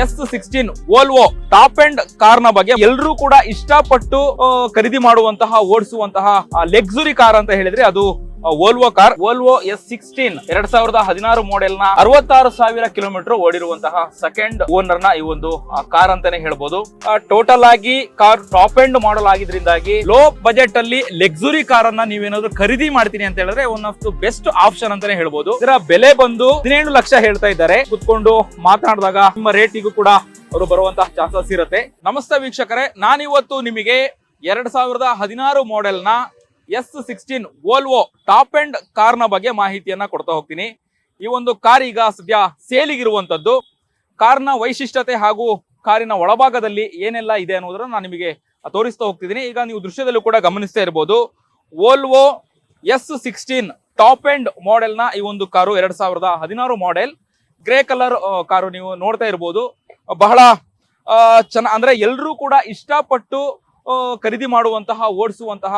S sixteen Volvo top end ಕಾರ್ನ ಬಗ್ಗೆ ಎಲ್ಲರೂ ಕೂಡ ಇಷ್ಟಪಟ್ಟು ಖರೀದಿ ಮಾಡುವಂತಹ, ಓಡಿಸುವಂತಹ ಲೆಕ್ಸುರಿ ಕಾರ್ ಅಂತ ಹೇಳಿದ್ರೆ ಅದು Volvo car Volvo S sixteen ಎರಡ್ ಸಾವಿರದ ಹದಿನಾರು ಮಾಡೆಲ್ನ ಅರವತ್ತಾರು ಸಾವಿರ ಕಿಲೋಮೀಟರ್ ಓಡಿರುವಂತಹ ಸೆಕೆಂಡ್ ಓನರ್ನ ಈ ಒಂದು ಕಾರ್ ಅಂತಾನೆ ಹೇಳ್ಬೋದು. ಟೋಟಲ್ ಆಗಿ ಕಾರ್ ಟಾಪ್ ಎಂಡ್ ಮಾಡಲ್ ಆಗಿದ್ರಿಂದಾಗಿ ಲೋ ಬಜೆಟ್ ಅಲ್ಲಿ ಲೆಕ್ಸುರಿ ಕಾರ್ ಅನ್ನ ನೀವೇನಾದ್ರೂ ಖರೀದಿ ಮಾಡ್ತೀನಿ ಅಂತ ಹೇಳಿದ್ರೆ one of the best option ಅಂತಾನೆ ಹೇಳ್ಬೋದು. ಇದರ ಬೆಲೆ ಬಂದು ಹದಿನೇಳು ಲಕ್ಷ ಹೇಳ್ತಾ ಇದ್ದಾರೆ. ಕುತ್ಕೊಂಡು ಮಾತನಾಡಿದಾಗ ನಿಮ್ಮ ರೇಟಿಗೂ ಕೂಡ ಅವರು ಬರುವಂತಹ ಚಾನ್ಸಸ್ ಇರುತ್ತೆ. ನಮಸ್ತೆ ವೀಕ್ಷಕರೇ, ನಾನಿವತ್ತು ನಿಮಗೆ ಎರಡ್ ಸಾವಿರದ ಹದಿನಾರು ಮಾಡೆಲ್ನ S sixteen Volvo top end ಕಾರ್ನ ಬಗ್ಗೆ ಮಾಹಿತಿಯನ್ನ ಕೊಡ್ತಾ ಹೋಗ್ತೀನಿ. ಈ ಒಂದು ಕಾರ್ ಈಗ ಸದ್ಯ ಸೇಲಿಗಿರುವಂತದ್ದು. ಕಾರ್ನ ವೈಶಿಷ್ಟ್ಯತೆ ಹಾಗೂ ಕಾರಿನ ಒಳಭಾಗದಲ್ಲಿ ಏನೆಲ್ಲ ಇದೆ ಅನ್ನೋದನ್ನ ನಾನು ನಿಮಗೆ ತೋರಿಸ್ತಾ ಹೋಗ್ತಿದ್ದೀನಿ. ಈಗ ನೀವು ದೃಶ್ಯದಲ್ಲೂ ಕೂಡ ಗಮನಿಸ್ತಾ ಇರ್ಬೋದು. Volvo S sixteen top end ಮಾಡೆಲ್ನ ಈ ಒಂದು ಕಾರು ಎರಡ್ ಸಾವಿರದ ಹದಿನಾರು ಮಾಡೆಲ್. ಗ್ರೇ ಕಲರ್ ಕಾರು ನೀವು ನೋಡ್ತಾ ಇರ್ಬೋದು. ಬಹಳ ಚೆನ್ನ ಅಂದ್ರೆ ಎಲ್ಲರೂ ಕೂಡ ಇಷ್ಟಪಟ್ಟು ಖರೀದಿ ಮಾಡುವಂತಹ, ಓಡಿಸುವಂತಹ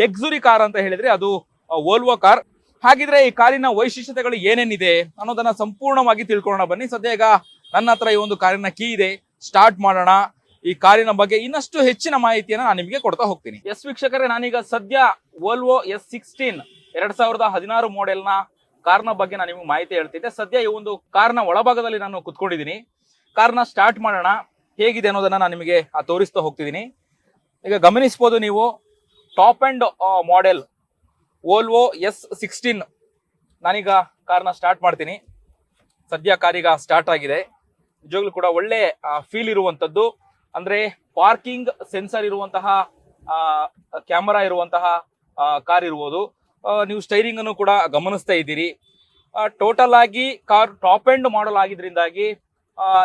ಲೆಕ್ಸುರಿ ಕಾರ್ ಅಂತ ಹೇಳಿದ್ರೆ ಅದು ವೋಲ್ವೋ ಕಾರ್ ಹಾಗಿದ್ರೆ ಈ ಕಾರಿನ ವೈಶಿಷ್ಟ್ಯತೆಗಳು ಏನೇನಿದೆ ಅನ್ನೋದನ್ನ ಸಂಪೂರ್ಣವಾಗಿ ತಿಳ್ಕೊಳ್ಳೋಣ ಬನ್ನಿ. ಸದ್ಯ ಈಗ ನನ್ನ ಹತ್ರ ಈ ಒಂದು ಕಾರಿನ ಕೀ ಇದೆ. ಸ್ಟಾರ್ಟ್ ಮಾಡೋಣ. ಈ ಕಾರಿನ ಬಗ್ಗೆ ಇನ್ನಷ್ಟು ಹೆಚ್ಚಿನ ಮಾಹಿತಿಯನ್ನ ನಾನು ನಿಮಗೆ ಕೊಡ್ತಾ ಹೋಗ್ತೀನಿ. ಎಸ್ ವೀಕ್ಷಕರೇ, ನಾನೀಗ ಸದ್ಯ ವೋಲ್ವೋ ಎಸ್ ಸಿಕ್ಸ್ಟೀನ್ ಎರಡ್ ಸಾವಿರದ ಹದಿನಾರು ಮಾಡೆಲ್ನ ಕಾರ್ನ ಬಗ್ಗೆ ನಾನು ನಿಮಗೆ ಮಾಹಿತಿ ಹೇಳ್ತಿದ್ದೆ. ಸದ್ಯ ಈ ಒಂದು ಕಾರ್ನ ಒಳಭಾಗದಲ್ಲಿ ನಾನು ಕುತ್ಕೊಂಡಿದ್ದೀನಿ. ಕಾರ್ನ ಸ್ಟಾರ್ಟ್ ಮಾಡೋಣ. ಹೇಗಿದೆ ಅನ್ನೋದನ್ನ ನಾನು ನಿಮಗೆ ತೋರಿಸ್ತಾ ಹೋಗ್ತಿದ್ದೀನಿ. ಈಗ ಗಮನಿಸ್ಬೋದು ನೀವು top end model Volvo S sixteen ನಾನೀಗ ಕಾರ್ನ ಸ್ಟಾರ್ಟ್ ಮಾಡ್ತೀನಿ. ಸದ್ಯ ಕಾರೀಗ ಸ್ಟಾರ್ಟ್ ಆಗಿದೆ. ನಿಜವಾಗ್ಲೂ ಕೂಡ ಒಳ್ಳೆ ಫೀಲ್ ಇರುವಂತದ್ದು ಅಂದ್ರೆ ಪಾರ್ಕಿಂಗ್ ಸೆನ್ಸರ್ ಇರುವಂತಹ ಕ್ಯಾಮರಾ ಇರುವಂತಹ ಕಾರ್ ಇರ್ಬೋದು. ನೀವು ಸ್ಟೈರಿಂಗ್ ಅನ್ನು ಕೂಡ ಗಮನಿಸ್ತಾ ಇದ್ದೀರಿ. ಟೋಟಲ್ ಆಗಿ ಕಾರ್ ಟಾಪ್ ಎಂಡ್ ಮಾಡಲ್ ಆಗಿದ್ರಿಂದಾಗಿ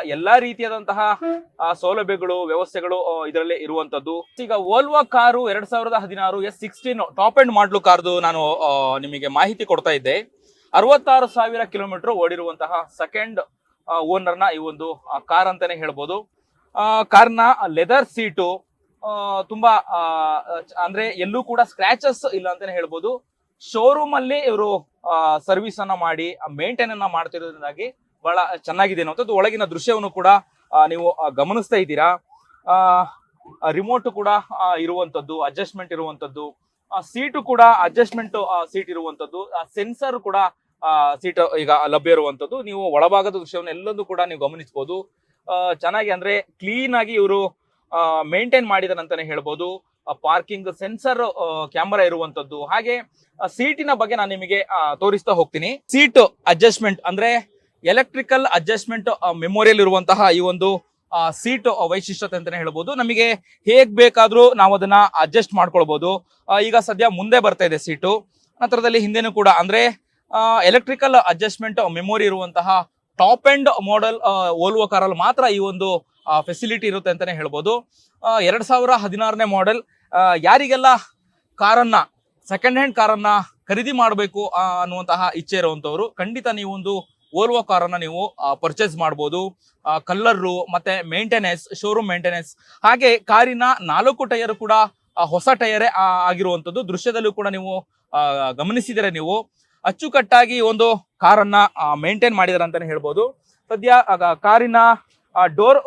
ಎಲ್ಲಾ ರೀತಿಯಾದಂತಹ ಆ, ಸೌಲಭ್ಯಗಳು ವ್ಯವಸ್ಥೆಗಳು ಇದರಲ್ಲಿ ಇರುವಂತದ್ದು. ಈಗ ಓಲ್ವಾ ಕಾರು ಎರಡ್ ಸಾವಿರದ ಹದಿನಾರು S sixteen top end model ಕಾರ್ದು ನಾನು ಆ, ನಿಮಗೆ ಮಾಹಿತಿ ಕೊಡ್ತಾ ಇದ್ದೆ. ಅರವತ್ತಾರು ಸಾವಿರ ಕಿಲೋಮೀಟರ್ ಓಡಿರುವಂತಹ ಸೆಕೆಂಡ್ ಓನರ್ನ ಈ ಒಂದು ಕಾರ್ ಅಂತಾನೆ ಹೇಳ್ಬೋದು. ಕಾರ್ನ ಲೆದರ್ ಸೀಟು ತುಂಬಾ ಆ, ಅಂದ್ರೆ ಎಲ್ಲೂ ಕೂಡ ಸ್ಕ್ರಾಚಸ್ ಇಲ್ಲ ಅಂತಾನೆ ಹೇಳ್ಬೋದು. ಶೋರೂಮ್ ಅಲ್ಲಿ ಇವರು ಸರ್ವಿಸ್ ಅನ್ನ ಮಾಡಿ ಮೇಂಟೈನ್ ಅನ್ನ ಮಾಡ್ತಿರೋದ್ರಿಂದಾಗಿ ಬಹಳ ಚೆನ್ನಾಗಿದೆ ಅನ್ನುವಂಥದ್ದು ಒಳಗಿನ ದೃಶ್ಯವನ್ನು ಕೂಡ ನೀವು ಗಮನಿಸ್ತಾ ಇದ್ದೀರಾ. ರಿಮೋಟ್ ಕೂಡ ಇರುವಂತದ್ದು ಅಡ್ಜಸ್ಟ್ಮೆಂಟ್ ಇರುವಂತದ್ದು ಸೀಟು ಕೂಡ ಅಡ್ಜಸ್ಟ್ಮೆಂಟ್ ಸೀಟ್ ಇರುವಂತದ್ದು ಸೆನ್ಸರ್ ಕೂಡ ಸೀಟ್ ಈಗ ಲಭ್ಯ ಇರುವಂತದ್ದು ನೀವು ಒಳಭಾಗದ ದೃಶ್ಯವನ್ನು ಎಲ್ಲದೂ ಕೂಡ ನೀವು ಗಮನಿಸಬಹುದು ಚೆನ್ನಾಗಿ ಅಂದ್ರೆ ಕ್ಲೀನ್ ಆಗಿ ಇವರು ಮೇಂಟೈನ್ ಮಾಡಿದಾರೆ ಅಂತಾನೆ ಹೇಳ್ಬೋದು. ಪಾರ್ಕಿಂಗ್ ಸೆನ್ಸರ್ ಕ್ಯಾಮರಾ ಇರುವಂತದ್ದು ಹಾಗೆ ಸೀಟಿನ ಬಗ್ಗೆ ನಾನು ನಿಮಗೆ ತೋರಿಸ್ತಾ ಹೋಗ್ತೀನಿ. ಸೀಟ್ ಅಡ್ಜಸ್ಟ್ಮೆಂಟ್ ಅಂದ್ರೆ ಎಲೆಕ್ಟ್ರಿಕಲ್ ಅಡ್ಜಸ್ಟ್ಮೆಂಟ್ ಮೆಮೋರಿಯಲ್ ಇರುವಂತಹ ಈ ಒಂದು ಸೀಟ್ ವೈಶಿಷ್ಟ್ಯತೆ ಅಂತಾನೆ ಹೇಳ್ಬೋದು. ನಮಗೆ ಹೇಗ್ ಬೇಕಾದರೂ ನಾವು ಅದನ್ನ ಅಡ್ಜಸ್ಟ್ ಮಾಡ್ಕೊಳ್ಬಹುದು ಈಗ ಸದ್ಯ ಮುಂದೆ ಬರ್ತಾ ಇದೆ ಸೀಟು ನಂತರದಲ್ಲಿ ಹಿಂದೆನೂ ಕೂಡ, ಅಂದ್ರೆ ಎಲೆಕ್ಟ್ರಿಕಲ್ ಅಡ್ಜಸ್ಟ್ಮೆಂಟ್ ಮೆಮೊರಿ ಇರುವಂತಹ ಟಾಪ್ ಎಂಡ್ ಮಾಡೆಲ್ ಓಲ್ವೋ ಕಾರಲ್ಲಿ ಮಾತ್ರ ಈ ಒಂದು ಫೆಸಿಲಿಟಿ ಇರುತ್ತೆ ಅಂತಾನೆ ಹೇಳ್ಬೋದು. ಎರಡು ಸಾವಿರ ಹದಿನಾರನೇ ಮಾಡೆಲ್ ಯಾರಿಗೆಲ್ಲ ಕಾರನ್ನ ಸೆಕೆಂಡ್ ಹ್ಯಾಂಡ್ ಕಾರನ್ನ ಖರೀದಿ ಮಾಡಬೇಕು ಅನ್ನುವಂತಹ ಇಚ್ಛೆ ಇರುವಂತವರು, ಖಂಡಿತ ನೀವೊಂದು ಓಲ್ವೋ ಕಾರನ್ನ ನೀವು ಪರ್ಚೇಸ್ ಮಾಡಬಹುದು ಕಲ್ಲರು ಮತ್ತೆ ಮೇಂಟೆನೆನ್ಸ್ ಶೋರೂಮ್ ಮೇಂಟೆನೆನ್ಸ್ ಹಾಗೆ ಕಾರಿನ ನಾಲ್ಕು ಟೈರ್ ಕೂಡ ಹೊಸ ಟೈರೇ ಆಗಿರುವಂತದ್ದು ದೃಶ್ಯದಲ್ಲೂ ಕೂಡ ನೀವು ಗಮನಿಸಿದರೆ ನೀವು ಅಚ್ಚುಕಟ್ಟಾಗಿ ಒಂದು ಕಾರನ್ನ ಮೇಂಟೈನ್ ಮಾಡಿದಾರೆ ಅಂತಾನೆ ಹೇಳ್ಬೋದು. ಸದ್ಯ ಕಾರಿನ ಡೋರ್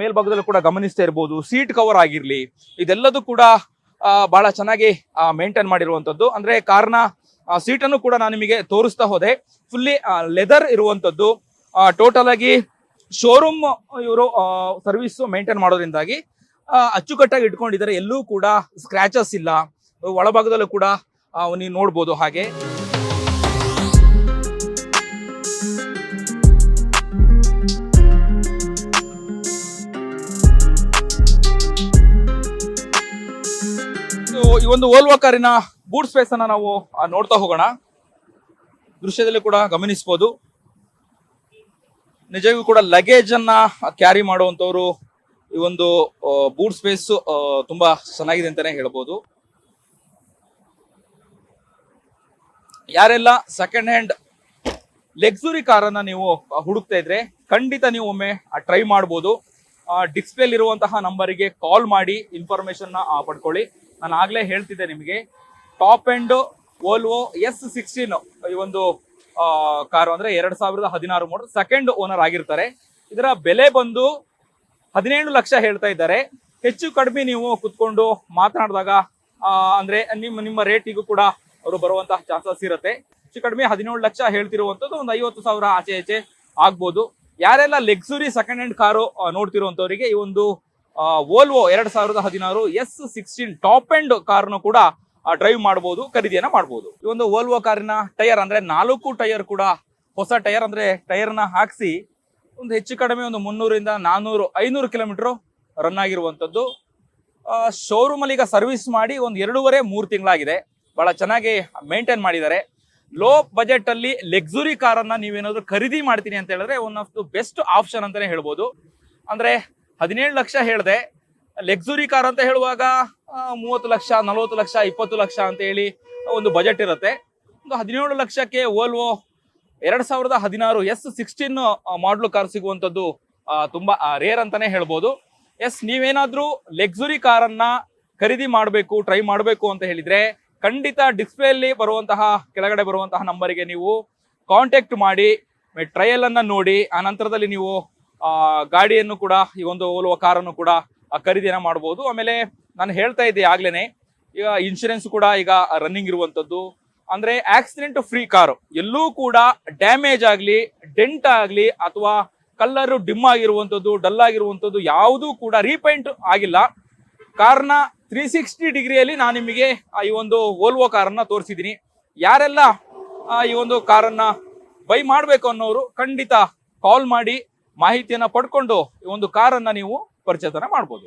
ಮೇಲ್ಭಾಗದಲ್ಲೂ ಕೂಡ ಗಮನಿಸ್ತಾ ಇರ್ಬೋದು. ಸೀಟ್ ಕವರ್ ಆಗಿರಲಿ, ಇದೆಲ್ಲದೂ ಕೂಡ ಬಹಳ ಚೆನ್ನಾಗಿ ಮೇಂಟೈನ್ ಮಾಡಿರುವಂತದ್ದು ಅಂದ್ರೆ ಕಾರ್ನ ಸೀಟನ್ನು ಕೂಡ ನಾನು ನಿಮಗೆ ತೋರಿಸ್ತಾ ಹೋದೆ. ಫುಲ್ಲಿ ಲೆದರ್ ಇರುವಂತದ್ದು. ಟೋಟಲ್ ಆಗಿ ಶೋರೂಮ್ ಇವರು ಸರ್ವಿಸ್ ಮೇಂಟೈನ್ ಮಾಡೋದ್ರಿಂದಾಗಿ ಅಚ್ಚುಕಟ್ಟಾಗಿ ಇಟ್ಕೊಂಡಿದ್ದಾರೆ. ಎಲ್ಲೂ ಕೂಡ ಸ್ಕ್ರಾಚಸ್ ಇಲ್ಲ. ಒಳಭಾಗದಲ್ಲೂ ಕೂಡ ನೀವು ನೋಡ್ಬೋದು ಹಾಗೆ. ಈ ಒಂದು ಓಲ್ವಾ ಕಾರಿನ ಬೂಟ್ ಸ್ಪೇಸ್ ಅನ್ನ ನಾವು ನೋಡ್ತಾ ಹೋಗೋಣ. ದೃಶ್ಯದಲ್ಲಿ ಕೂಡ ಗಮನಿಸಬಹುದು ನಿಜಕ್ಕೂ ಕೂಡ ಲಗೇಜ್ ಅನ್ನ ಕ್ಯಾರಿ ಮಾಡುವಂತವರು ಈ ಒಂದು ಬೂಟ್ ಸ್ಪೇಸ್ ತುಂಬಾ ಚೆನ್ನಾಗಿದೆ ಅಂತಾನೆ ಹೇಳ್ಬೋದು. ಯಾರೆಲ್ಲ ಸೆಕೆಂಡ್ ಹ್ಯಾಂಡ್ ಲೆಕ್ಸುರಿ ಕಾರನ್ನ ನೀವು ಹುಡುಕ್ತಾ ಇದ್ರೆ ಖಂಡಿತ ನೀವು ಒಮ್ಮೆ ಟ್ರೈ ಮಾಡ್ಬೋದು. ಡಿಸ್ಪ್ಲೇ ಇರುವಂತಹ ನಂಬರಿಗೆ ಕಾಲ್ ಮಾಡಿ ಇನ್ಫಾರ್ಮೇಶನ್ ಪಡ್ಕೊಳ್ಳಿ. ನಾನು ಆಗ್ಲೇ ಹೇಳ್ತಿದ್ದೆ ನಿಮಗೆ. Top end Volvo S sixteen ಈ ಒಂದು ಕಾರು ಅಂದ್ರೆ ಎರಡ್ ಸಾವಿರದ ಹದಿನಾರು ಮಾಡಲ್ ಸೆಕೆಂಡ್ ಓನರ್ ಆಗಿರ್ತಾರೆ. ಇದರ ಬೆಲೆ ಬಂದು ಹದಿನೇಳು ಲಕ್ಷ ಹೇಳ್ತಾ ಇದ್ದಾರೆ. ಹೆಚ್ಚು ಕಡಿಮೆ ನೀವು ಕುತ್ಕೊಂಡು ಮಾತನಾಡಿದಾಗ ಅಂದ್ರೆ ನಿಮ್ಮ ನಿಮ್ಮ ರೇಟಿಗೂ ಕೂಡ ಅವರು ಬರುವಂತಹ ಚಾನ್ಸಸ್ ಇರುತ್ತೆ. ಹೆಚ್ಚು ಕಡಿಮೆ ಹದಿನೇಳು ಲಕ್ಷ ಹೇಳ್ತಿರುವಂತದ್ದು ಒಂದು ಐವತ್ತು ಸಾವಿರ ಆಚೆ ಆಚೆ ಆಗ್ಬೋದು. ಯಾರೆಲ್ಲ ಲೆಕ್ಸುರಿ ಸೆಕೆಂಡ್ ಹ್ಯಾಂಡ್ ಕಾರು ನೋಡ್ತಿರುವಂತವರಿಗೆ ಈ ಒಂದು ಓಲ್ವೋ ಎರಡ್ ಸಾವಿರದ ಹದಿನಾರು ಎಸ್ ಸಿಕ್ಸ್ಟೀನ್ ಟಾಪ್ ಎಂಡ್ ಕಾರ್ನು ಕೂಡ ಡ್ರೈವ್ ಮಾಡಬಹುದು ಖರೀದಿಯನ್ನ ಮಾಡಬಹುದು ಈ ಒಂದು ವೋಲ್ವೋ ಕಾರಿನ ಟೈರ್ ಅಂದ್ರೆ ನಾಲ್ಕು ಟೈರ್ ಕೂಡ, ಹೊಸ ಟೈರ್ ಅಂದ್ರೆ ಟೈರ್ನ ಹಾಕಿಸಿ, ಒಂದು ಹೆಚ್ಚು ಕಡಿಮೆ ಒಂದು ಮುನ್ನೂರಿಂದ ನಾನೂರು, ಐನೂರು ಕಿಲೋಮೀಟರ್ ರನ್ ಆಗಿರುವಂತದ್ದು ಶೋರೂಮ್ ಅಲ್ಲಿ ಈಗ ಸರ್ವಿಸ್ ಮಾಡಿ ಒಂದು ಎರಡೂವರೆ, ಮೂರು ತಿಂಗಳಾಗಿದೆ. ಬಹಳ ಚೆನ್ನಾಗಿ ಮೇಂಟೈನ್ ಮಾಡಿದ್ದಾರೆ. ಲೋ ಬಜೆಟ್ ಅಲ್ಲಿ ಲೆಕ್ಸುರಿ ಕಾರನ್ನ ನೀವೇನಾದ್ರೂ ಖರೀದಿ ಮಾಡ್ತೀನಿ ಅಂತ ಹೇಳಿದ್ರೆ one of the best option ಅಂತಾನೆ ಹೇಳ್ಬೋದು. ಅಂದ್ರೆ ಹದಿನೇಳು ಲಕ್ಷ ಹೇಳಿದೆ ಲೆಕ್ಸುರಿ ಕಾರ್ ಅಂತ ಹೇಳುವಾಗ ಮೂವತ್ತು ಲಕ್ಷ ನಲವತ್ತು ಲಕ್ಷ ಇಪ್ಪತ್ತು ಲಕ್ಷ ಅಂತ ಹೇಳಿ ಒಂದು ಬಜೆಟ್ ಇರುತ್ತೆ. ಒಂದು ಹದಿನೇಳು ಲಕ್ಷಕ್ಕೆ ಓಲ್ವೋ ಎರಡ್ ಸಾವಿರದ ಹದಿನಾರು ಎಸ್ ಸಿಕ್ಸ್ಟೀನ್ ಮಾಡಲು ಕಾರ್ ಸಿಗುವಂಥದ್ದು ತುಂಬಾ ರೇರ್ ಅಂತಾನೆ ಹೇಳ್ಬೋದು. ಎಸ್ ನೀವೇನಾದ್ರೂ ಲೆಕ್ಸುರಿ ಕಾರನ್ನ ಖರೀದಿ ಮಾಡಬೇಕು ಟ್ರೈ ಮಾಡಬೇಕು ಅಂತ ಹೇಳಿದ್ರೆ ಖಂಡಿತ ಡಿಸ್ಪ್ಲೇ ಅಲ್ಲಿ ಬರುವಂತಹ ಕೆಳಗಡೆ ಬರುವಂತಹ ನಂಬರಿಗೆ ನೀವು ಕಾಂಟ್ಯಾಕ್ಟ್ ಮಾಡಿ ಟ್ರಯಲ್ ಅನ್ನ ನೋಡಿ ಆ ನಂತರದಲ್ಲಿ ನೀವು ಗಾಡಿಯನ್ನು ಕೂಡ ಈ ಒಂದು ಓಲುವ ಕಾರನ್ನು ಕೂಡ ಆ, ಖರೀದಿಯನ್ನ ಮಾಡಬಹುದು ಆಮೇಲೆ ನಾನು ಹೇಳ್ತಾ ಇದ್ದೆ ಆಗ್ಲೇನೆ, ಈಗ ಇನ್ಶೂರೆನ್ಸ್ ಕೂಡ ಈಗ ರನ್ನಿಂಗ್ ಇರುವಂತದ್ದು. ಅಂದ್ರೆ ಆಕ್ಸಿಡೆಂಟ್ ಫ್ರೀ ಕಾರು ಎಲ್ಲೂ ಕೂಡ ಡ್ಯಾಮೇಜ್ ಆಗ್ಲಿ ಡೆಂಟ್ ಆಗ್ಲಿ, ಅಥವಾ ಕಲ್ಲರ್ ಡಿಮ್ ಆಗಿರುವಂತದ್ದು ಡಲ್ ಆಗಿರುವಂತದ್ದು ಯಾವುದೂ ಕೂಡ ರೀಪೇಂಟ್ ಆಗಿಲ್ಲ. ಕಾರ್ನ ತ್ರೀ ಸಿಕ್ಸ್ಟಿ ಡಿಗ್ರಿಯಲ್ಲಿ ನಾನು ನಿಮಗೆ ಈ ಒಂದು ಓಲ್ವೋ ಕಾರನ್ನ ತೋರಿಸಿದ್ದೀನಿ. ಯಾರೆಲ್ಲ ಈ ಒಂದು ಕಾರನ್ನ ಬೈ ಮಾಡಬೇಕು ಅನ್ನೋರು ಖಂಡಿತ ಕಾಲ್ ಮಾಡಿ ಮಾಹಿತಿಯನ್ನ ಪಡ್ಕೊಂಡು ಈ ಒಂದು ಕಾರನ್ನ ನೀವು ಪರಿಚಯತನ ಮಾಡ್ಬೋದು.